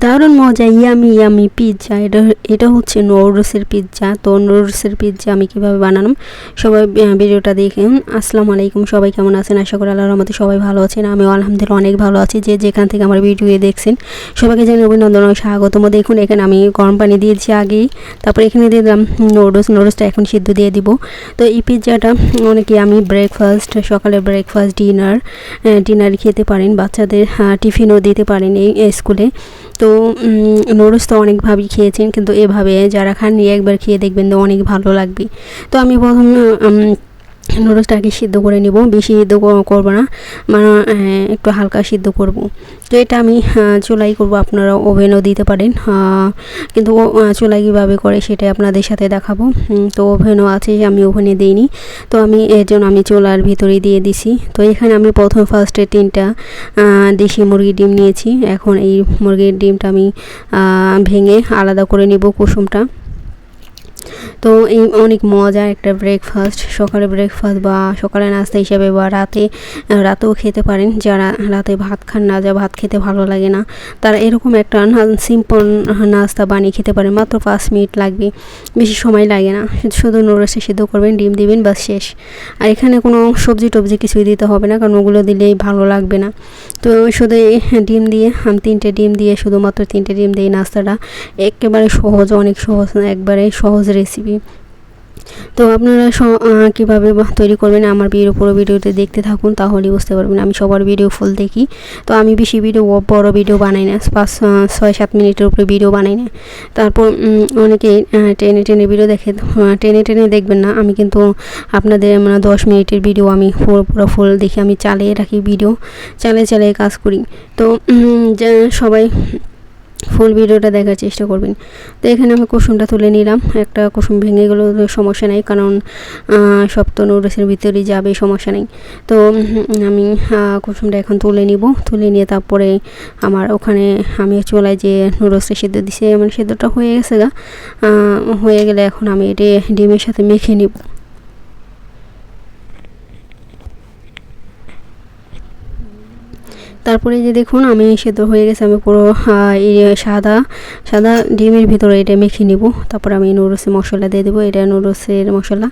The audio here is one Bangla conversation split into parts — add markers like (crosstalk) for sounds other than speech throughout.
দারুণ মজা ইয়ামি ইয়ামি পিৎজা এটা এটা হচ্ছে নুডলসের পিৎজা তো নুডলসের পিৎজা আমি কীভাবে বানালাম? সবাই ভিডিওটা দেখেন। আসসালামু আলাইকুম, সবাই কেমন আছেন? আশা করি আল্লাহর রহমতে সবাই ভালো আছেন। আমিও আলহামদুলিল্লাহ অনেক ভালো আছি। যে যেখান থেকে আমার ভিডিও দেখছেন, সবাইকে জানিয়ে অভিনন্দন স্বাগতম। দেখুন, এখানে আমি গরম পানি দিয়েছি আগেই। তারপর এখানে দিয়ে দিলাম নুডলস নুডলসটা এখন সিদ্ধ দিয়ে দিব। তো এই পিৎজাটা অনেকে আমি ব্রেকফাস্ট সকালে ব্রেকফাস্ট ডিনার ডিনার খেতে পারেন। বাচ্চাদের টিফিনও দিতে পারেন এই স্কুলে তো নুডলস তো অনেকভাবেই খেয়েছেন, কিন্তু এভাবে যারা খাননি একবার খেয়ে দেখবেন তো অনেক ভালো লাগবে। তো আমি প্রথম নুডলসটাকে সিদ্ধ করে নিব, বেশি সিদ্ধ কর- করব না মানে একটু হালকা সিদ্ধ করব। তো এটা আমি চুলাই করব আপনারা ওভেনও দিতে পারেন কিন্তু চুলাই কীভাবে করে সেটাই আপনাদের সাথে দেখাবো। তো ওভেনও আছে, আমি ওভেনে দিইনি, তো আমি এর জন্য আমি চুলার ভিতরে দিয়ে দিছি। তো এখানে আমি প্রথম ফার্স্টে তিনটা দেশি মুরগির ডিম নিয়েছি, এখন এই মুরগির ডিমটা আমি ভেঙে আলাদা করে নিব কুসুমটা। তো এই অনেক মজার একটা ব্রেকফাস্ট সকালে ব্রেকফাস্ট বা সকালে নাস্তা হিসেবে বা রাতে, রাতেও খেতে পারেন। যারা রাতে ভাত খান না, যা ভাত খেতে ভালো লাগে না, তারা এরকম একটা সিম্পল নাস্তা বানিয়ে খেতে পারেন। মাত্র পাঁচ মিনিট লাগবে, বেশি সময় লাগে না। শুধু- নুডলসে সিদ্ধ করবেন, ডিম দিবেন বা শেষ। আর এখানে কোনো সবজি টবজি কিছুই দিতে হবে না, কারণ ওগুলো দিলেই ভালো লাগবে না। তো শুধু ডিম দিয়ে তিনটে ডিম দিয়ে, শুধুমাত্র তিনটে ডিম দিয়ে নাস্তাটা একেবারে সহজ, অনেক সহজ, একবারে সহজ রেসিপি তো আপনারা কীভাবে তৈরি করবেন আমার ভিডিও পুরো ভিডিওতে দেখতে থাকুন, তাহলেই বুঝতে পারবেন। আমি সবার ভিডিও ফুল দেখি। তো আমি বেশি ভিডিও বড় ভিডিও বানাই না। পাঁচ ছয়, সাত মিনিটের উপরে ভিডিও বানাই না। তারপর অনেকে টেনে টেনে ভিডিও দেখে। টেনে টেনে দেখবেন না। আমি কিন্তু আপনাদের মানে দশ মিনিটের ভিডিও আমি পুরো পুরো ফুল দেখি। আমি চালিয়ে রাখি ভিডিও চালিয়ে চালিয়ে কাজ করি। তো সবাই ফুল ভিডিওটা দেখার চেষ্টা করবেন। তো এখানে আমি কুসুমটা তুলে নিলাম। একটা কুসুম ভেঙে গেলেও সমস্যা নেই কারণ আহ, সব তো নুডলসের ভিতরেই যাবে সমস্যা নেই। তো আমি কুসুমটা এখন তুলে নিব। তুলে নিয়ে তারপরে আমার ওখানে আমি চুলায় যে নুডলসটা সেদ্ধ দিছে মানে সেদ্ধটা হয়ে গেছে গা। হয়ে গেলে এখন আমি এটি ডিমের সাথে মেখে নিব। তারপরে যে দেখুন, আমি সেদ্ধ হয়ে গেছে, আমি পুরো সাদা সাদা ডিমের ভিতরে এটা মেখে নিব। তারপর আমি নুডলসের মশলা দিয়ে দেবো, এটা নুডলসের মশলা।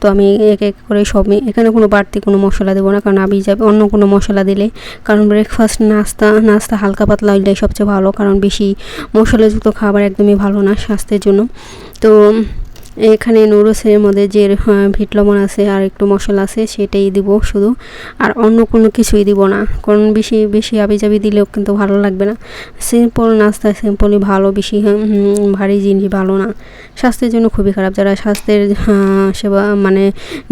তো আমি এক এক করে সব এখানে কোনো বাড়তি কোনো মশলা দেবো না, কারণ আবি যাবে অন্য কোনো মশলা দিলে। কারণ ব্রেকফাস্ট নাস্তা নাস্তা হালকা পাতলা হইলে সবচেয়ে ভালো, কারণ বেশি মশলাযুক্ত খাবার একদমই ভালো না স্বাস্থ্যের জন্য। তো এখানে নুডলসের মধ্যে যে হ্যাঁ, ভিট লবণ আছে আর একটু মশলা আছে সেটাই দিব শুধু। আর অন্য কোনো কিছুই দিব না কারণ বেশি বেশি আবি যাবি দিলেও কিন্তু ভালো লাগবে না। সিম্পল নাস্তা সিম্পলই ভালো বেশি ভারী জিনিস ভালো না। স্বাস্থ্যের জন্য খুবই খারাপ। যারা স্বাস্থ্যের সেবা মানে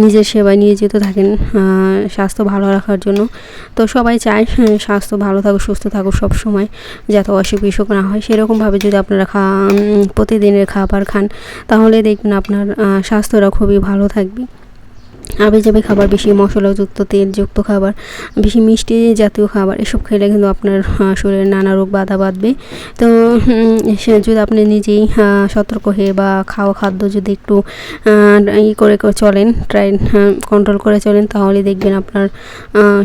নিজের সেবায় নিয়োজিত থাকেন স্বাস্থ্য ভালো রাখার জন্য। তো সবাই চায় হ্যাঁ, স্বাস্থ্য ভালো থাকুক সুস্থ থাকুক সব সময় যাতে অসুখ বিসুখ না হয়। সেরকমভাবে যদি আপনারা খা প্রতিদিনের খাবার খান তাহলে দেখবেন আপনার স্বাস্থ্যটা খুবই ভালো থাকবে। আবে খাবার, বেশি মশলাযুক্ত তেলযুক্ত খাবার, বেশি মিষ্টি জাতীয় খাবার, এসব খেলে কিন্তু আপনার শরীরে নানা রোগ বাধা বাঁধবে। তো সে যদি আপনি নিজেই সতর্ক হয়ে বা খাওয়া খাদ্য যদি একটু ই করে চলেন ট্রাই কন্ট্রোল করে চলেন, তাহলে দেখবেন আপনার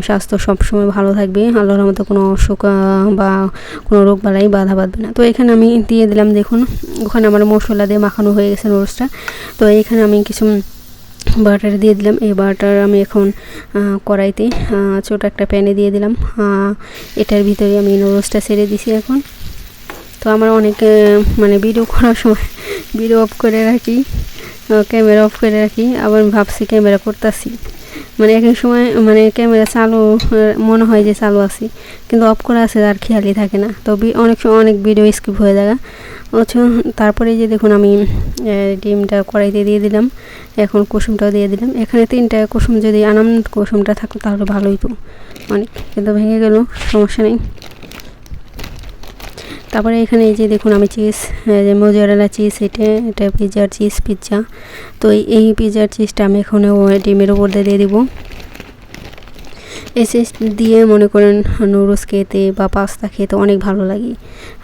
স্বাস্থ্য সবসময় ভালো থাকবে। আল্লাহর মতো কোনো অসুখ বা কোনো রোগ বালাই বাধা বাঁধবে না। তো এখানে আমি দিয়ে দিলাম, দেখুন, ওখানে আমার মশলা দিয়ে মাখানো হয়ে গেছে রোস্টটা তো এখানে আমি কিছু বাটার দিয়ে দিলাম। এই বাটার আমি এখন কড়াইতে ছোট একটা প্যানে দিয়ে দিলাম। এটার ভিতরে আমি নুডলসটা ছেড়ে দিছি এখন। তো আমার অনেক মানে ভিডিও করার সময় ভিডিও অফ করে রাখি ক্যামেরা অফ করে রাখি। আবার ভাবছি ক্যামেরা করতেছি। মানে এক এক সময় মানে ক্যামেরা চালু মনে হয় যে চালু আছি। কিন্তু অফ করা আছে আর খেয়ালই থাকে না। তো অনেক সময় অনেক ভিডিও স্কিপ হয়ে যায়। অথচ তারপরে যে দেখুন আমি ডিমটা কড়াইতে দিয়ে দিলাম, এখন কুসুমটাও দিয়ে দিলাম। এখানে তিনটা কুসুম, যদি আনাম কুসুমটা থাকতো তাহলে ভালোই তো অনেক, কিন্তু ভেঙে গেল, সমস্যা নেই। তারপরে এখানে এই যে দেখুন আমি চিজ মোজারেলা চিজ এটা এটা পিৎজার চিজ পিৎজা তো এই- পিৎজার চিজটা আমি এখন ডিমের উপর দিয়ে দেবো। চিজ দিয়ে মনে করেন নুডলস খেতে বা পাস্তা খেতে অনেক ভালো লাগে।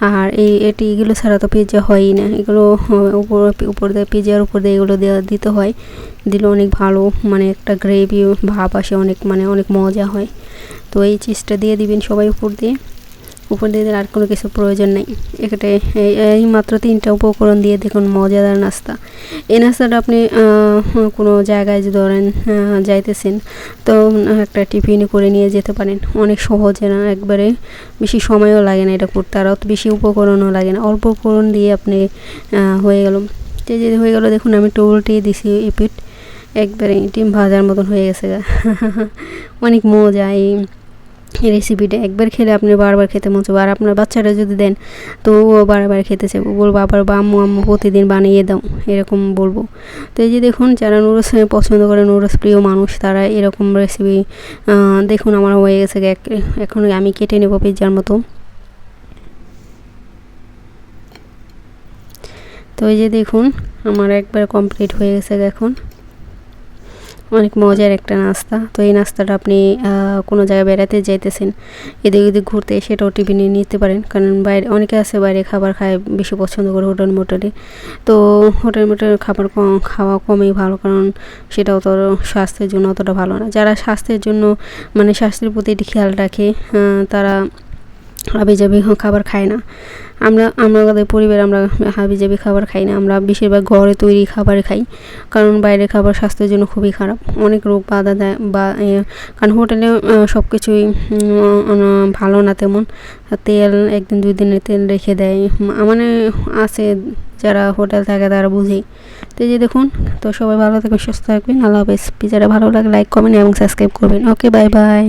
আর এই, এটি এগুলো ছাড়া তো পিৎজা হয়ই না। এগুলো উপর উপর দিয়ে পিৎজার উপর দিয়ে এগুলো দেওয়া, দিতে হয়। দিলে অনেক ভালো মানে একটা গ্রেভি ভাব আসে, অনেক মানে অনেক মজা হয়। তো এই চিজটা দিয়ে দিবেন সবাই উপর দিয়ে। দিলে আর কোনো কিছু প্রয়োজন নেই। এখানে এই- মাত্র তিনটা উপকরণ দিয়ে দেখুন, মজাদার নাস্তা। এই নাস্তাটা আপনি কোনো জায়গায় যদি ধরেন যাইতেছেন, তো একটা টিফিনে করে নিয়ে যেতে পারেন। অনেক সহজে না, একবারে বেশি সময়ও লাগে না এটা করতে, আর অত বেশি উপকরণও লাগে না। অল্প উপকরণ দিয়ে আপনি হয়ে গেল। যে যে হয়ে গেল, দেখুন, আমি উল্টিয়ে দিছি এপিট একবারে ডিম ভাজার মতন হয়ে গেছে (laughs) অনেক মজা, এই রেসিপিটা একবার খেলে আপনি বারবার খেতে মন চাইবে। আর আপনার বাচ্চারা যদি দেন, তো ও বারবার খেতে চাইবে। বলব, আবার বা আম্মু আম্মু প্রতিদিন বানিয়ে দাও। এরকম বলব। তো এই যে দেখুন, যারা নুডলস পছন্দ করে নুডলস প্রিয় মানুষ, তারা এরকম রেসিপি দেখুন আমার হয়ে গেছে। এখন আমি কেটে নেব পিৎজার মতো। তো এই যে দেখুন, আমার একবার কমপ্লিট হয়ে গেছে এখন। অনেক মজার একটা নাস্তা। তো এই নাস্তাটা আপনি কোনো জায়গায় বেড়াতে যাইতেছেন, এদিক ওদিক ঘুরতে সেটাও টিফিনে নিতে পারেন। কারণ বাইরে, অনেকে আছে বাইরে খাবার খায় বেশি পছন্দ করে হোটেল মোটেলে। তো হোটেল মোটেলের খাবার খাওয়া কমই ভালো, কারণ সেটাও তো স্বাস্থ্যের জন্য অতটা ভালো না। যারা স্বাস্থ্যের জন্য মানে স্বাস্থ্যের প্রতি খেয়াল রাখে তারা হাবিজাবি খাবার খায় না। আমরা আমাদের পরিবার, আমরা হাবিজাবি খাবার খাই না। আমরা বেশিরভাগ ঘরে তৈরি খাবার খাই, কারণ বাইরের খাবার স্বাস্থ্যের জন্য খুবই খারাপ। অনেক রোগ বাধা দেয়, বা কারণ হোটেলে সব কিছুই ভালো না তেমন। তেল, একদিন, দুই দিনের তেল রেখে দেয়। মানে আছে যারা হোটেল থাকে, তারা বুঝেই। তো যে দেখুন, তো সবাই ভালো থাকবেন, সুস্থ থাকবেন। আল্লাহ হাফেজ। পিজাটা ভালো লাগে লাইক কমেন্ট এবং সাবস্ক্রাইব করবেন। Okay bye bye